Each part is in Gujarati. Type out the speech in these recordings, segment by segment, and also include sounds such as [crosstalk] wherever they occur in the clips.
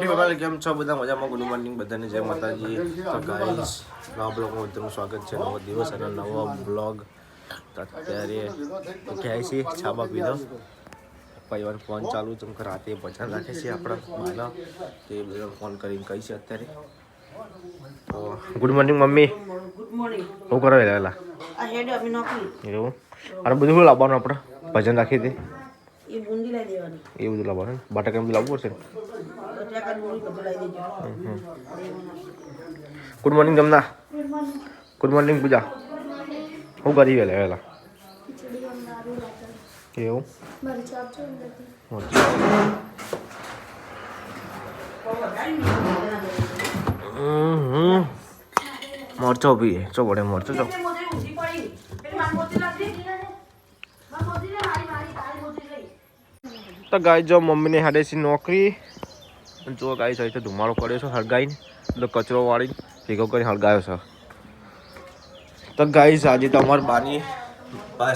ફેમિલી કેમ છો? બધા મજામાં? ગુડ મોર્નિંગ બધાને. જય માતાજી. તો ગાઈસ નવા બ્લોગમાં બધાનું સ્વાગત છે. નવો દિવસ અને નવો બ્લોગ. અત્યારે ઉઠ્યા છે છાબા પીધો. પરિવાર ફોન ચાલુ છે કે રાતે ભજન રાખે છે આપણા બાના તે બધા ફોન કરીને કહી છે અત્યારે. તો good morning mummy. Good morning. શું કરો હેડ એવું? અને બધું શું લાવવાનું આપણે? ભજન રાખી દે એ બુંદી લાવી દેવાની. એ બધું લાવવાનું એમ બધું લાવવું પડશે? Good morning Jamna. Good morning Pooja. હું કરી વેલા વેલા. એવું? મરચો પીએ. ચો પડે મરચો ચો. તો ગાય જો મમ્મીને હાડે છે નોકરી. અને જો ગાય છે ધુમાડો પડ્યો છે હળગાઈને. એટલે કચરો વાળીને ભેગો કરીને હળગાયો છે. તો ગાય આજે તો અમારી બાની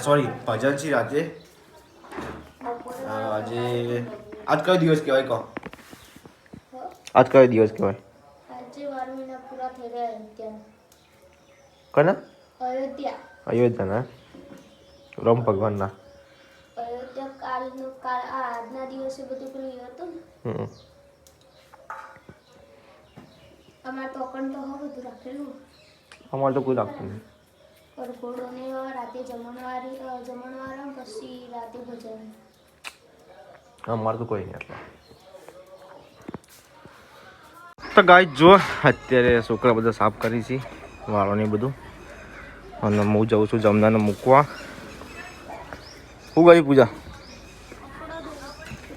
સોરી ભજન છે રાતે આજે આજ કયો દિવસ કહેવાય કહો? આજ કયો દિવસ કહેવાય? આજે થઈ અયોધ્યા અયોધ્યા. ના રામ ભગવાનના. કાલનું કાલ આજના દિવસે બધું પેલું હતું ને. અમારે અકણ તો હવે બધું રાખેલું. અમારે તો કોઈ રાખતું નહીં. પરઘોડોને રાતે જમણવારી જમણવાર પછી રાતે ભજન. અમારે તો કોઈ નહીં એટલે તો ગાય જો અત્યારે છોકરા બધા સાફ કરી છે વાળો ને બધું. અને હું જઉં છું જમનાને મૂકવા. શું કરી પૂજા?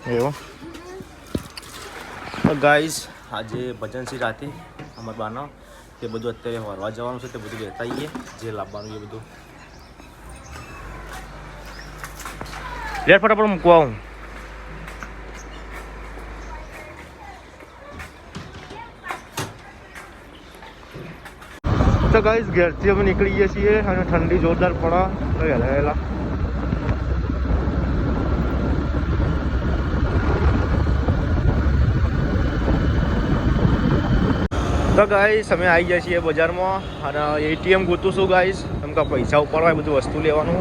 એવું તો ગાઈસ આજે ભજન છે રાતે અમારા બાનો તે બધું અત્યારે વરવા જવાનું છે તે બધું લેતા આવીએ જે લાવવાનું એ બધું લેટ ફટાફટ મૂકવા આવું તો ગાઈસ ઘેરથી અમે નીકળી ગયા છીએ અને ઠંડી જોરદાર પડે તો વહેલા તો ગાઈસ અમે આવી ગયા છીએ બજારમાં અને એટીએમ ગોતું છું ગાઈસ એમ કે પૈસા ઉપાડવા બધું વસ્તુ લેવાનું.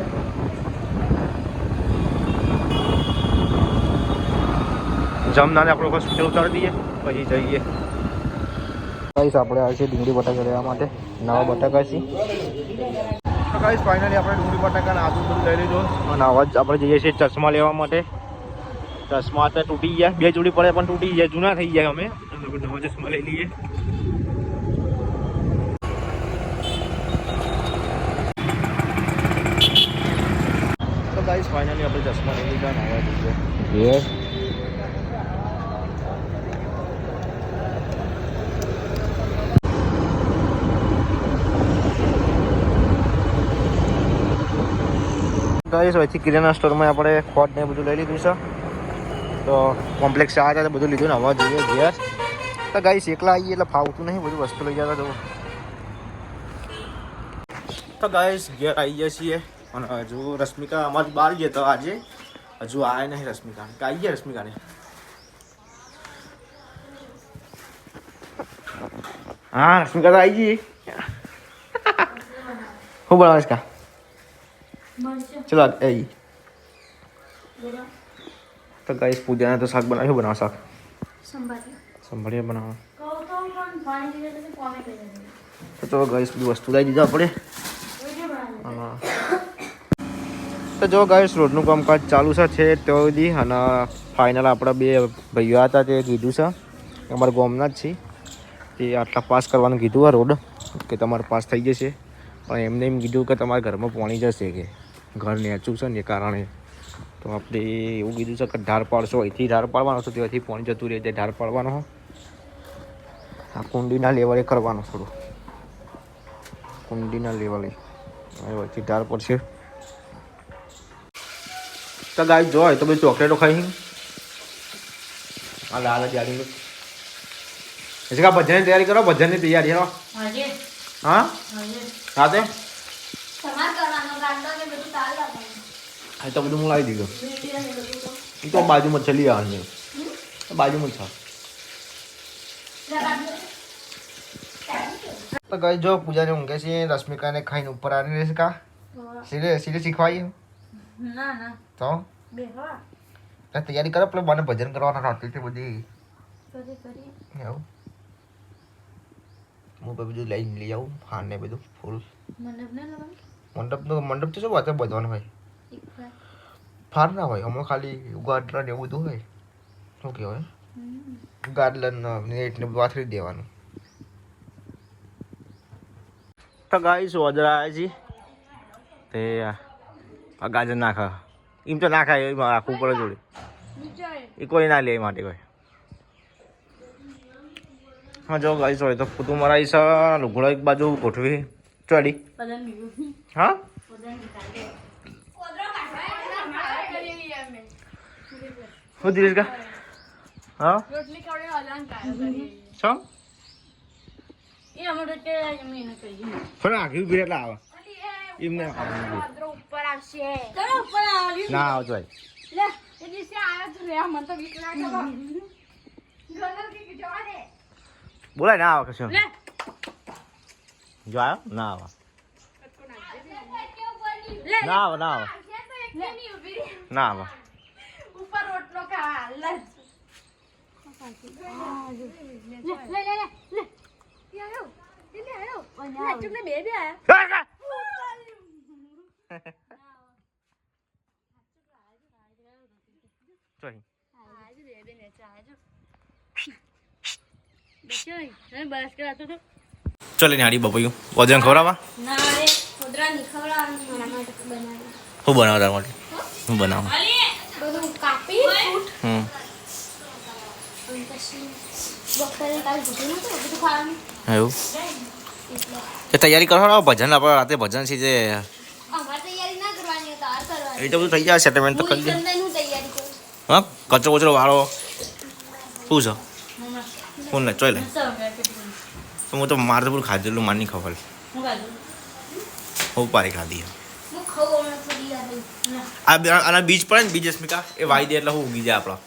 જમનાને આપણે હોસ્પિટલ ઉતારી દઈએ પછી જઈએ. ગાઈસ આપણે આવી છે ડુંગળી બટાકા લેવા માટે. નવા બટાકા છે તો ગાઈસ ફાઇનલી આપણે ડુંગળી બટાકાને આદુ બધું લઈ લીધો. અને આવા આપણે જઈએ છીએ ચશ્મા લેવા માટે. ચશ્મા તો તૂટી ગયા બે જોડી પડે પણ તૂટી ગયા જૂના થઈ ગયા અમે. નવા ચશ્મા લઈ લઈએ તો ગાઈસ ફાઇનલી આપણે ચશ્મા લઈ લીધા નવા જઈએ યસ ગાઈસ અહીંથી કિરાના સ્ટોરમાં આપણે ખોટ ને બધું લઈ લીધું છે. તો કોમ્પ્લેક્સ આ હતા બધું લીધું ને હવા જોઈએ ઘેર. તો ગાઈસ એકલા આવીએ એટલે ફાવતું નહીં બધું વસ્તુ લઈ જતા તો ગાઈસ ઘેર આવી જઈએ છીએ. અને હજુ રશ્મિકા અમારી બહાર ગયા તો આજે. હજુ આવે નહીં રશ્મિકા. કે આવી ગયા રશ્મિકાને? હા રશ્મિકા તો આવી ગઈ. [laughs] શું બનાવે કા? ચલો એ. તો ગાઈસ પૂજાને તો શાક બનાવ્યું બનાવો શાક? સંભાળી સંભાળીએ બનાવો. તો પણ તો કોમે કહી તો ચલો ગાઈસ બધી વસ્તુ લઈ દીધા આપણે. હા. તો જો ગાઈસ રોડનું કામકાજ ચાલુ છે તો સુધી અને ફાઇનલ આપણા બે ભાઈઓ હતા તે કીધું છે. અમારા ગામના જ છે તે આટલા પાસ કરવાનું કીધું આ રોડ કે તમારે પાસ થઈ જશે. પણ એમને એમ કીધું કે તમારા ઘરમાં પાણી જશે કે ઘર નેચું છે ને કારણે. તો આપણે એવું કીધું છે કે ઢાર પાડશો, અહીંથી ઢાર પાડવાનો છે, ત્યાંથી પાણી જતું રહે તે ઢાર પાડવાનો આ કુંડીના લેવલે કરવાનું થોડું. કુંડીના લેવલે. અહીંથી ઢાર પડશે. તો ગાય જો તો બધી ચોકલેટો ખાઈ આ લાલ જાડી પછી કા ભજનની તૈયારી કરો? ભજનની તૈયારી હો. હજે. હા? તે? હા તો બધું હું લાવી દીધું. એ તો બાજુમાં ચલી આવવાની. બાજુમાં છે. તો ગઈ જો પૂજાને ઊંઘે છે રશ્મિકાને ખાઈને ઉપર આવી રહેશે કા? સીધે સીધે શીખવાય ના ના. તો? બે હા તો તૈયારી કરો પેલો મને ભજન કરવાના રાત્રિ છે બધી. એવું. હું પછી બધું લઈને લઈ આવું ફાન ને બધું ફૂલ મંડપ મંડપનો મંડપ તો શું વાત બધવાનું હોય. ફાર ના હોય હમણાં ખાલી ગાર્ડન ને એવું બધું હોય. શું કહેવાય? ગાર્ડન નેટ ને વાથરી દેવાનું. તો ગાઈસ આવે છે. તે આ ગાજર નાખા. એમ તો નાખાય એમાં આખું ઉપર જોડે. એ કોઈ ના લે એ માટે કોઈ. હા જો ગાઈસ હોય તો કુટુંબ મરાઈશ લુગડો એક બાજુ ગોઠવી. ચડી હા? કા હા? અમારે કે એને કહીએ પણ આખી ઊભી આવે. એમને ઉપર આવશે ઉપર આવ્યું ના હોય લે એ દિવસે આવ્યો તું રે મને તો બીક લાગે બોલાય ના આવે કશું લે જો આવ્યો ના આવે લે ના આવે ના આવે લે ની ઊભી રહી. ના આવે ઉપર રોટલો ખા લે લે લે લે લે લે આવ્યો લે આવ્યો લે ચૂકને બે બે આયા ચોઈ. આજ બે બે ને ચાજો બેચોઈ ચલે ને બપૈયું. વજન ખવડાવવા? ના રે માટે? બનાવ્યું શું બનાવવા તારા માટે એટલે તે તૈયારી કરો ભજન આપણે રાતે ભજન છે જે અમારે તૈયારી ના કરવાની હોય તાર કરવાની એ તો બધું થઈ જાય સેટલમેન્ટ તો કરી દે. હા કચરો કચરો વાળો? શું છે? ફોન લે ચોઈ લે. તો હું તો મારે તો બધું ખાધેલું માની ખબર. હું પારી ખાધી. આના બીજ પડે ને બીજ અસ્મિકા એ વાઈ દે એટલે હું ઉગી જાય આપણા.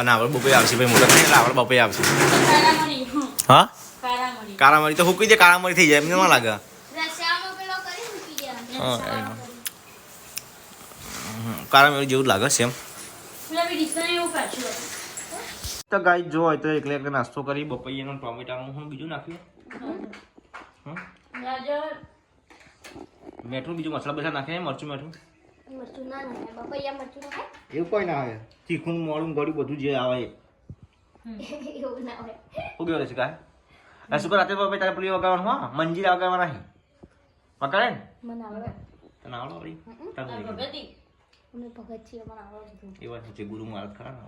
અને આપણે બપોરે આવશે ભાઈ મોટા એટલે આપણે બપોરે આવશે. હા? કારામણી કાળામરી તો હુકી દે કાળામરી થઈ જાય એમને ના લાગે. હા, રશિયામાં એમ. કરી. હમ, કાળામરી જેવું લાગે છે એમ બી ડિસ્ટન્સ એવું તો ગાય જો હોય તો એકલે એકલે નાસ્તો કરી બપૈયાનું ટોમેટાનું હું બીજું નાખીએ હમ? ગાજર બીજું મસાલા બધા નાખે મરચું મીઠું મરચું ના નાખાય. બપૈયા મરચું નાખાય? એવું કોઈ ના આવે તીખું મોડું ગળ્યું બધું જે આવે એ એવું ના. શું છે કાય શું કર રાતે બાપા તારે પુલી વગાડવાનું હા મંજીરા વગાડવા નહીં વગાડે ને મને આવડે. તને આવડો તારે આ વળી. ભગતી અમે ભગત છીએ, મને આવડે બધું. એ વાત સાચી ગુરુ મહારાજ ખરા ને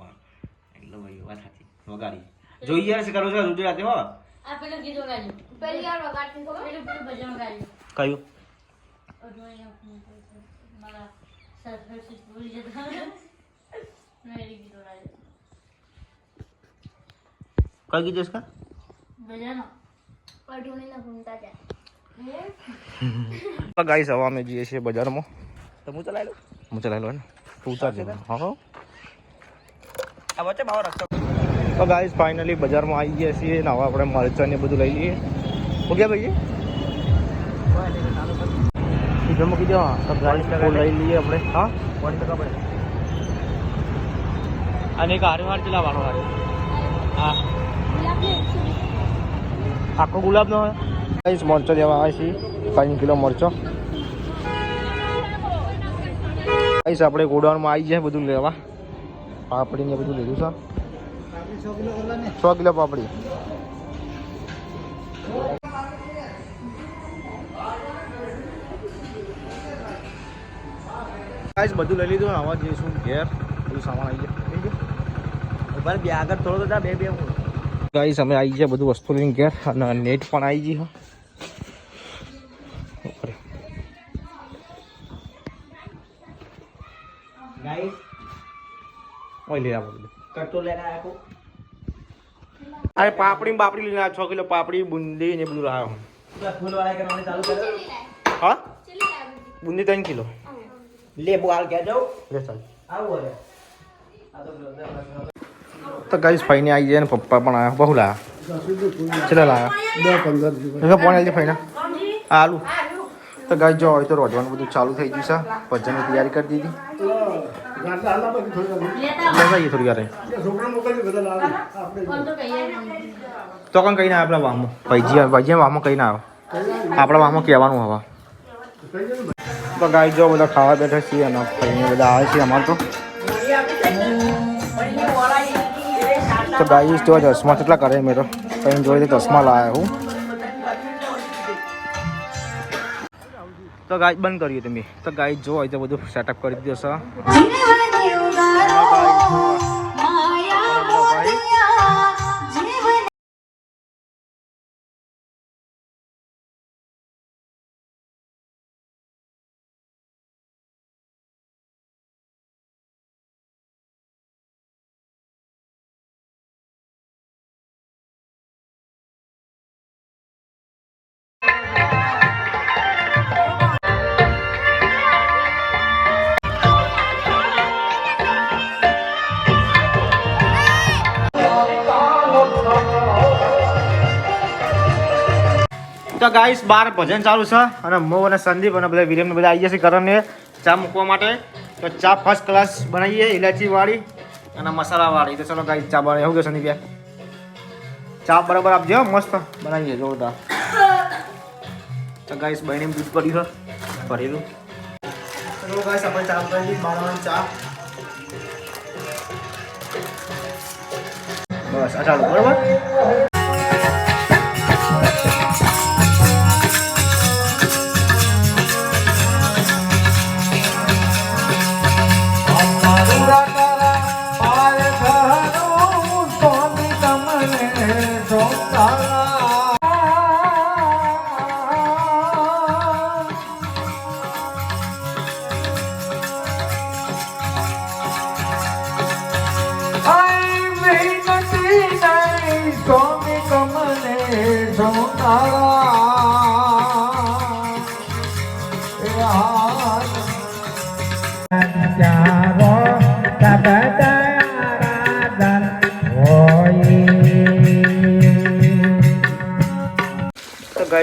એટલે ભાઈ એ વાત સાચી. વગાડી. જોઈએ છે કરો છો સુધી રાતે હો? આ પેલું ગીતો ગાજુ પેલી વાર વગાડતી ખબર? પેલું પેલું ભજન ગાજુ કયું? મારા સરફેસ ભૂલી જતા મેરી ગીતો ગાજુ કઈ કીધું કા? ભજન. અઢોણીને ઘૂમતા જાય. [laughs] ગાઈસ હવે અમે જઈએ છીએ બજારમાં. તો હું ચલાવી લઉં. હું ચલાવી લઉં તું ઉતારજે હા હો. આ વચ્ચે ભાવ રસ્તો. તો ગાઈસ ફાઇનલી બજારમાં આવી ગયા છીએ ને હવે આપણે મરચાં ને બધું લઈ લઈએ. ઓકે ભાઈ કીધું મૂકી દો તો ગાઈસ લઈ લઈએ આપણે. હા? ટકા પડે. અને એક હારે હાર ચલા હારે. હા. આખો ગુલાબનો હોય. ગાઈસ મરચો લેવા આવે છે પાંચ કિલો મરચો. ગાઈસ આપણે ગોડાઉનમાં આવી જાય બધું લેવા. પાપડી ને બધું લીધું છે છ કિલો પાપડી. ગાઈસ બધું લઈ લીધું આવા જઈશું ઘેર બધું સામાન આવી જાય ભાઈ બે આગળ થોડો તો બે બે. ગાઈસ અમે આવી જાય બધું વસ્તુ લઈને ઘેર અને નેટ પણ આવી ગઈ હા. ઓય લઈ આવો આખો. અરે પાપડી બાપડી લઈને આવ્યા. છ કિલો પાપડી બુંદી ને બધું લાવ્યો ચેલી લાય. હા? ચેલી લાય બધી? બુંદી ત્રણ કિલો. લેબુ હાલ કે જાવ લે ચાલ. આવો રે તો ગાઈસ ફાઈને આવી જાય ને પપ્પા પણ આવ્યા બહુ લાયા. ચલો લાયા? મેં ફોન આવી ફાઈના. આલુ. તો ગાઈસ જો હોય તો રોધવાનું બધું ચાલુ થઈ ગયું છે. ભજનની તૈયારી કરી દીધી. જઈએ થોડી વાર. તો કોણ કઈ ના આવે આપણા વામો ભાઈજી ભાઈજી વામો કઈ ના આવે. આપણા વામો કહેવાનું હવા. તો ગાય જો બધા ખાવા બેઠા છીએ અને ભાઈને બધા આવે છે અમારે તો. તો ગાય જો ચશ્મા કેટલા કરે મેં તો. કઈ જોઈ તો ચશ્મા લાયા હું. તો ગાય બંધ કર્યું તમે તો ગાય જો તો બધું સેટઅપ કરી દીધું છે તો ગાઈસ બાર ભજન ચાલુ છે. અને મો અને સંદીપ અને બધા વિરેમ બધા આવી જશે કરણને ચા મૂકવા માટે. તો ચા ફર્સ્ટ ક્લાસ બનાવીએ ઇલાયચી વાળી અને મસાલા વાળી. તો ચલો ગાઈસ ચા બનાવી એવું કે સંદીપ ચા બરાબર આપજો, મસ્ત. બનાવીએ, જોરદાર. તો ગાઈસ બહેને દૂધ પડ્યું છે. ભરેલું તો ગાઈસ આપણે ચા કરી બારવાની ચા. બસ, આ ચાલુ, બરાબર?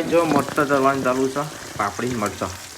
ગાઈ જો મરચા ચરવાનું ચાલુ છે પાપડી મરચા.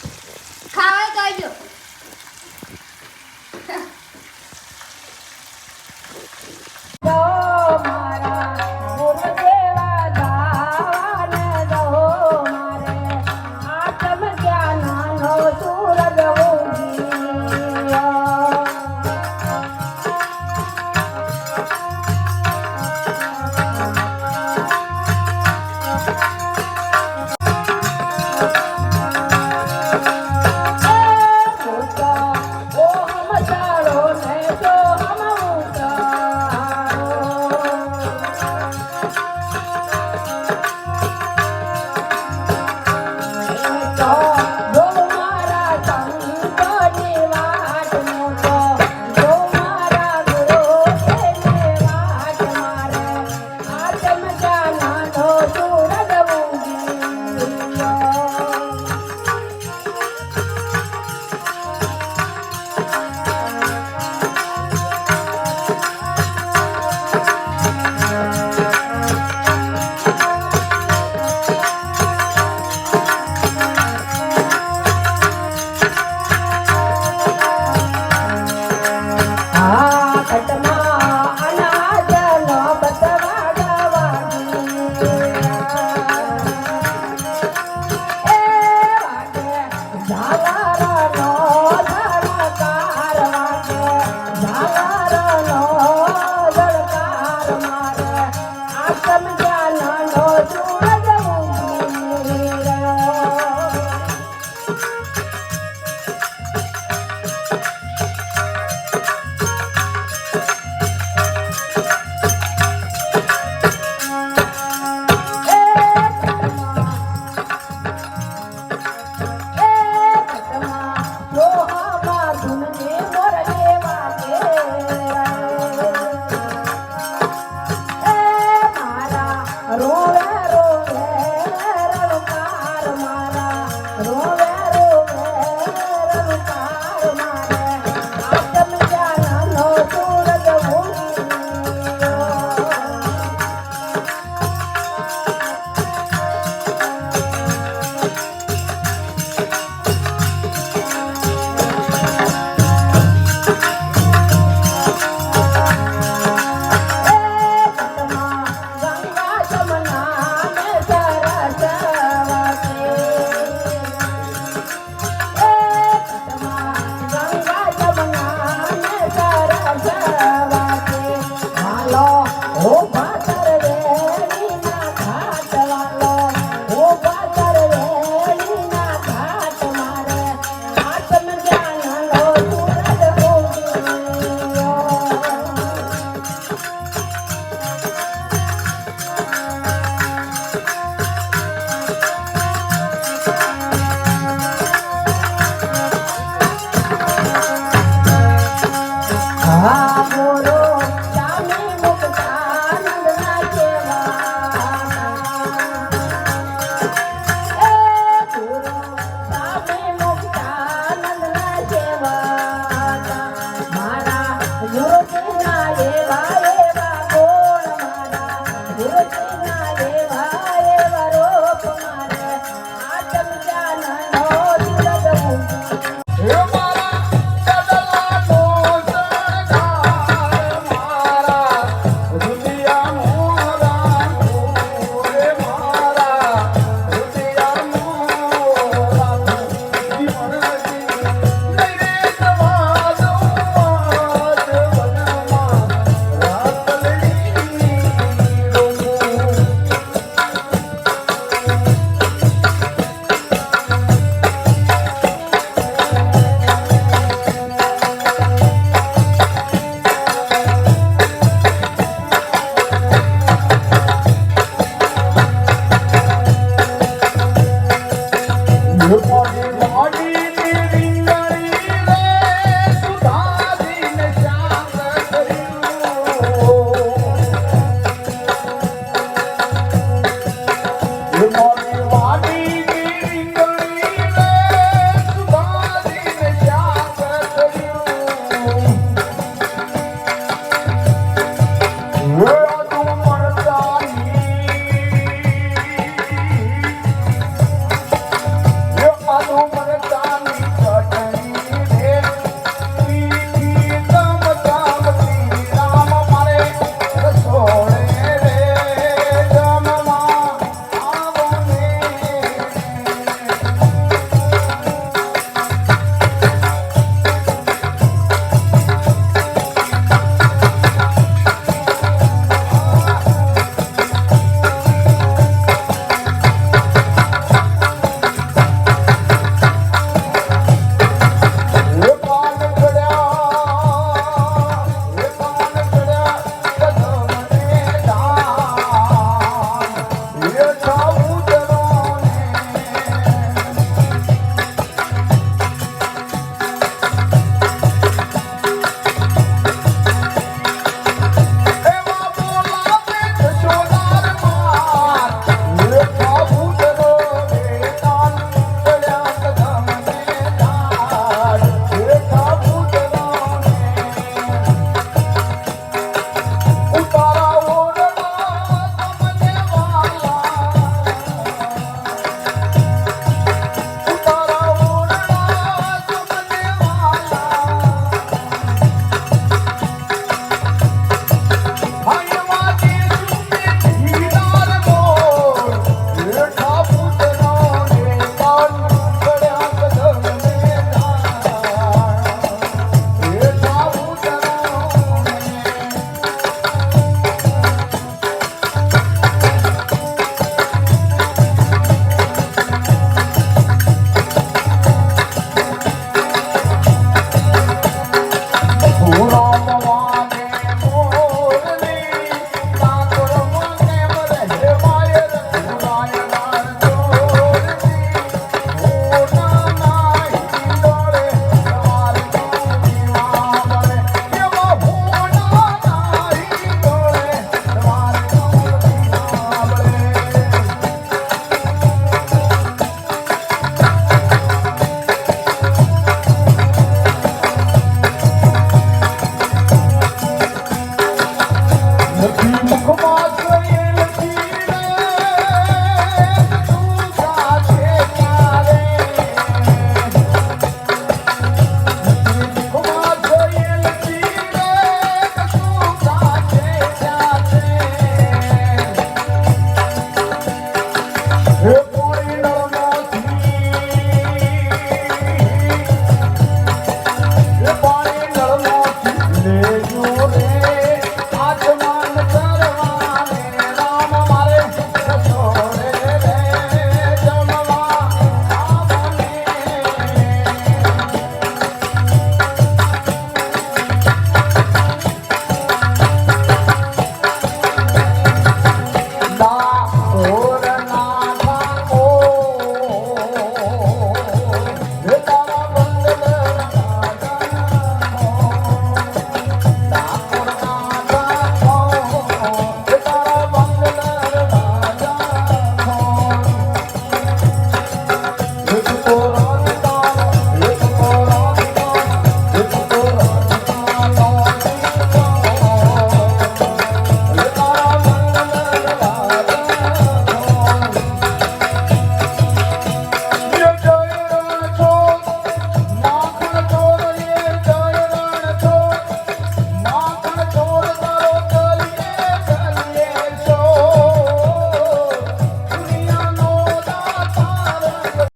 Da la la la la.